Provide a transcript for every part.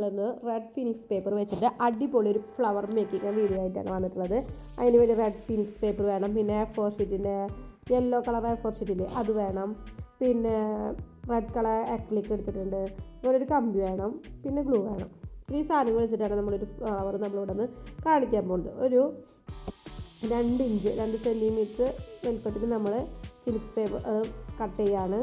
നമ്മളിന്ന് red phoenix paper വെച്ചിട്ട് അടിപൊളി ഒരു ഫ്ലവർ മേക്കിംഗ് വീഡിയോ ആയിട്ടാണ് വന്നിട്ടുള്ളത്. അതിന് വേണ്ടി റെഡ് ഫിനിക്സ് പേപ്പർ വേണം. പിന്നെ ഫോർ ഷീറ്റിന്റെ യെല്ലോ കളർ ഫോർ ഷീറ്റില്ലേ അത് വേണം. പിന്നെ റെഡ് കളർ അക്ലിക്ക് എടുത്തിട്ടുണ്ട്. അതുപോലെ ഒരു കമ്പി വേണം. പിന്നെ ഗ്ലൂ വേണം. ഈ സാധനങ്ങൾ വെച്ചിട്ടാണ് നമ്മളൊരു ഫ്ലവർ നമ്മളിവിടെ നിന്ന് കാണിക്കാൻ പോകുന്നത്. ഒരു രണ്ട് ഇഞ്ച് രണ്ട് സെന്റിമീറ്റർ വലുപ്പത്തിൽ നമ്മൾ ഫിനിക്സ് പേപ്പർ കട്ട് ചെയ്യാണ്.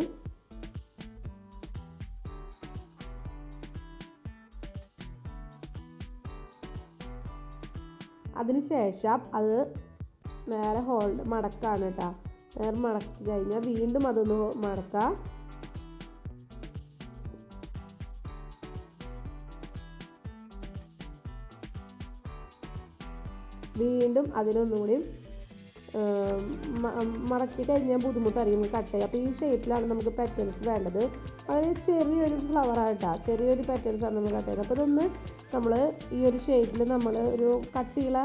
അതിനുശേഷം അത് നേരെ ഹോൾഡ് മടക്കാണ് കേട്ടോ. നേരെ മടക്കി കഴിഞ്ഞാൽ വീണ്ടും അതൊന്ന് മടക്കാം. വീണ്ടും അതിനൊന്നുകൂടി മടക്കി കഴിഞ്ഞാൽ ബുദ്ധിമുട്ടായിരിക്കും കട്ട് ചെയ്യുക അപ്പോൾ ഈ ഷേപ്പിലാണ് നമുക്ക് പെറ്റൽസ് വേണ്ടത്. വളരെ ചെറിയൊരു ഫ്ലവർ ആയിട്ടാണ് ചെറിയൊരു പെറ്റൽസ് ആണ് നമ്മൾ കട്ട് ചെയ്യുന്നത്. അപ്പോൾ ഇതൊന്ന് നമ്മൾ ഈ ഒരു ഷേപ്പിൽ നമ്മൾ ഒരു കട്ടിയുള്ള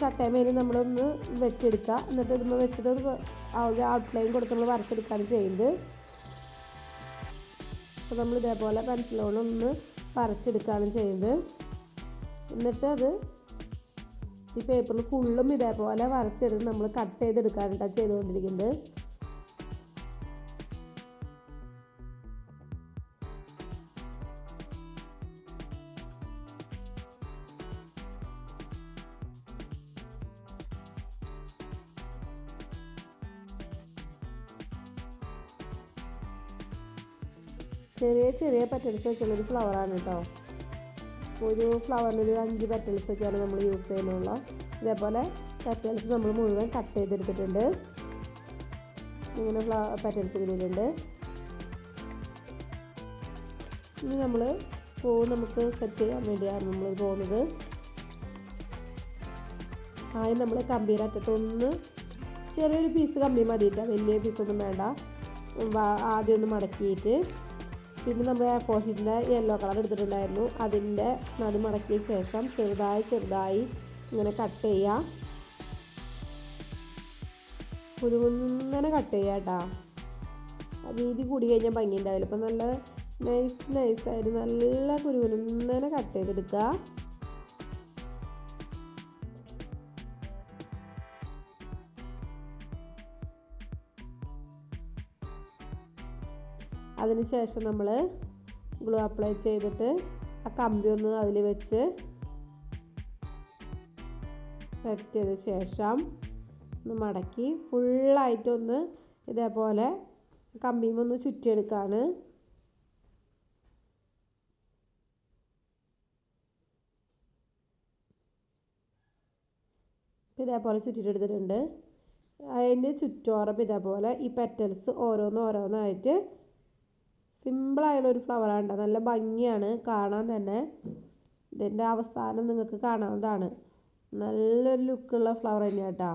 ചട്ടയമേൽ നമ്മളൊന്ന് വെട്ടിയെടുക്കുക എന്നിട്ട് ഇതുമ്പോൾ വെച്ചിട്ട് ഒരു ഔട്ട്ലൈൻ കൊടുത്ത് നമ്മൾ വരച്ചെടുക്കുകയാണ് ചെയ്യുന്നത്. അപ്പോൾ നമ്മൾ ഇതേപോലെ പെൻസിലോണൊന്ന് വരച്ചെടുക്കുകയാണ് ചെയ്യുന്നത്. എന്നിട്ട് അത് ഈ പേപ്പറിൽ ഫുള്ളും ഇതേപോലെ വരച്ചെടുത്ത് നമ്മൾ കട്ട് ചെയ്തെടുക്കാനായിട്ടാണ് ചെയ്തുകൊണ്ടിരിക്കുന്നത്. ചെറിയ ചെറിയ പെറ്റൽസ് വെച്ചുള്ളൊരു ഫ്ലവറാണ് കേട്ടോ ഒരു ഫ്ലവറിൽ ഒരു അഞ്ച് പെറ്റൽസ് ഒക്കെയാണ് നമ്മൾ യൂസ് ചെയ്യുന്നുള്ള ഇതേപോലെ പെറ്റൽസ് നമ്മൾ മുഴുവൻ കട്ട് ചെയ്തെടുത്തിട്ടുണ്ട്. ഇങ്ങനെ ഫ്ല പെറ്റൽസ് കിട്ടിയിട്ടുണ്ട് ഇനി നമ്മൾ പൂ നമുക്ക് സെറ്റ് ചെയ്യാൻ വേണ്ടിയാണ് നമ്മൾ പോകുന്നത്. ആദ്യം നമ്മൾ കമ്പിയുടെ അറ്റത്തൊന്ന് ചെറിയൊരു പീസ് കമ്പി മതിയിട്ട് വലിയ പീസൊന്നും വേണ്ട. ആദ്യം ഒന്ന് മടക്കിയിട്ട് പിന്നെ നമ്മൾ എ ഫോർ യെല്ലോ കളർ എടുത്തിട്ടുണ്ടായിരുന്നു. അതിന്റെ നടു മടക്കിയ ശേഷം ചെറുതായി ചെറുതായി ഇങ്ങനെ കട്ട് ചെയ്യുക കുരുങ്ങനെ കട്ട് ചെയ്യുക കേട്ടോ വീതി കൂടി കഴിഞ്ഞാൽ ഭംഗി ഉണ്ടാവില്ല അപ്പം നല്ല നൈസ് നൈസായിട്ട് നല്ല കുരുകുന്നനെ കട്ട് ചെയ്തെടുക്കുക അതിനുശേഷം നമ്മൾ ഗ്ലൂ അപ്ലൈ ചെയ്തിട്ട് ആ കമ്പി ഒന്ന് അതിൽ വെച്ച് സെറ്റ് ചെയ്ത ശേഷം ഒന്ന് മടക്കി ഫുള്ളായിട്ടൊന്ന് ഇതേപോലെ കമ്പിയും ഒന്ന് ചുറ്റിയെടുക്കുകയാണ് ഇതേപോലെ ചുറ്റിട്ടെടുത്തിട്ടുണ്ട് അതിന്റെ ചുറ്റോറം ഇതേപോലെ ഈ പെറ്റൽസ് ഓരോന്ന് ഓരോന്നായിട്ട് സിമ്പിളായുള്ള ഒരു ഫ്ലവറാണ് നല്ല ഭംഗിയാണ്. കാണാൻ തന്നെ ഇതിന്റെ അവസാനം നിങ്ങൾക്ക് കാണാവുന്നതാണ്. നല്ലൊരു ലുക്കുള്ള ഫ്ലവർ തന്നെയാണ് കേട്ടോ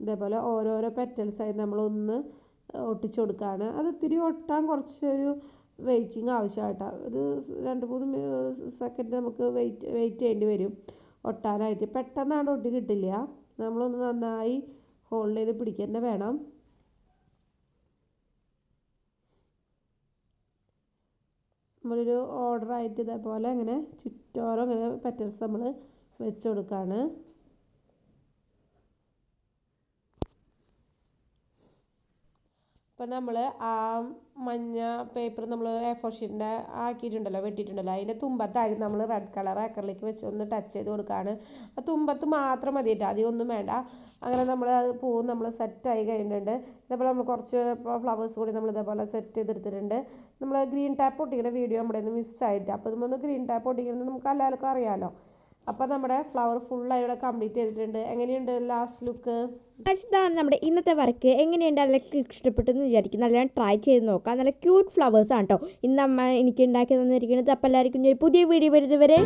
ഇതേപോലെ ഓരോരോ പെറ്റൽസായി നമ്മളൊന്ന് ഒട്ടിച്ചു കൊടുക്കുകയാണ് അത് ഇത്തിരി ഒട്ടാൻ കുറച്ചൊരു വെയിറ്റിംഗ് ആവശ്യമായിട്ടാ ഒരു രണ്ട് മൂന്ന് സെക്കൻഡ് നമുക്ക് വെയിറ്റ് വെയിറ്റ് ചെയ്യേണ്ടി വരും. ഒട്ടാനായിട്ട്. പെട്ടെന്നാണ് ഒട്ടി കിട്ടില്ല. നമ്മളൊന്ന് നന്നായി ഹോൾഡ് ചെയ്ത് പിടിക്കുക തന്നെ വേണം. നമ്മളൊരു ഓർഡറായിട്ട് ഇതേപോലെ ഇങ്ങനെ ചുറ്റോരം ഇങ്ങനെ പെറ്റൽസ് നമ്മൾ വെച്ച് കൊടുക്കുകയാണ് അപ്പം നമ്മൾ ആ മഞ്ഞ പേപ്പർ നമ്മൾ എ ഷീറ്റിന്റെ ആക്കിയിട്ടുണ്ടല്ലോ വെട്ടിയിട്ടുണ്ടല്ലോ. അതിന്റെ തുമ്പത്തായിരുന്നു നമ്മൾ റെഡ് കളർ അക്കറിലേക്ക് വെച്ച് ഒന്ന് ടച്ച് ചെയ്ത് കൊടുക്കുകയാണ് ആ തുമ്പത്ത് മാത്രം മതി കേട്ടോ അധികം ഒന്നും വേണ്ട. അങ്ങനെ നമ്മൾ അത് പൂവ് നമ്മൾ സെറ്റായി കഴിഞ്ഞിട്ടുണ്ട്. ഇതേപോലെ നമ്മൾ കുറച്ച് ഫ്ലവേഴ്സ് കൂടി നമ്മൾ ഇതേപോലെ സെറ്റ് ചെയ്തെടുത്തിട്ടുണ്ട്. നമ്മൾ ഗ്രീൻ ടാപ്പ് ഒട്ടിക്കുന്ന വീഡിയോ നമ്മുടെ നിന്ന് മിസ്സായിട്ട് അപ്പോൾ ഇതൊന്ന് ഗ്രീൻ ടാപ്പ് ഒട്ടിക്കുന്നത് നമുക്ക് എല്ലാവർക്കും അറിയാമല്ലോ അപ്പോൾ നമ്മുടെ ഫ്ലവർ ഫുള്ളായി ഇവിടെ കംപ്ലീറ്റ് ചെയ്തിട്ടുണ്ട്. എങ്ങനെയുണ്ട് ലാസ്റ്റ് ലുക്ക് ഇതാണ് നമ്മുടെ ഇന്നത്തെ വർക്ക്. എങ്ങനെയുണ്ട്? എല്ലാവർക്കും ഇഷ്ടപ്പെട്ടെന്ന് എന്ന് നല്ല ട്രൈ ചെയ്ത് നോക്കാം. നല്ല ക്യൂട്ട് ഫ്ലവേഴ്സ് ആണ് കേട്ടോ ഇന്ന് അമ്മ എനിക്ക് ഉണ്ടാക്കി തന്നിരിക്കുന്നത്. അപ്പോൾ എല്ലാവർക്കും പുതിയ വീഡിയോ വരുന്നവരെ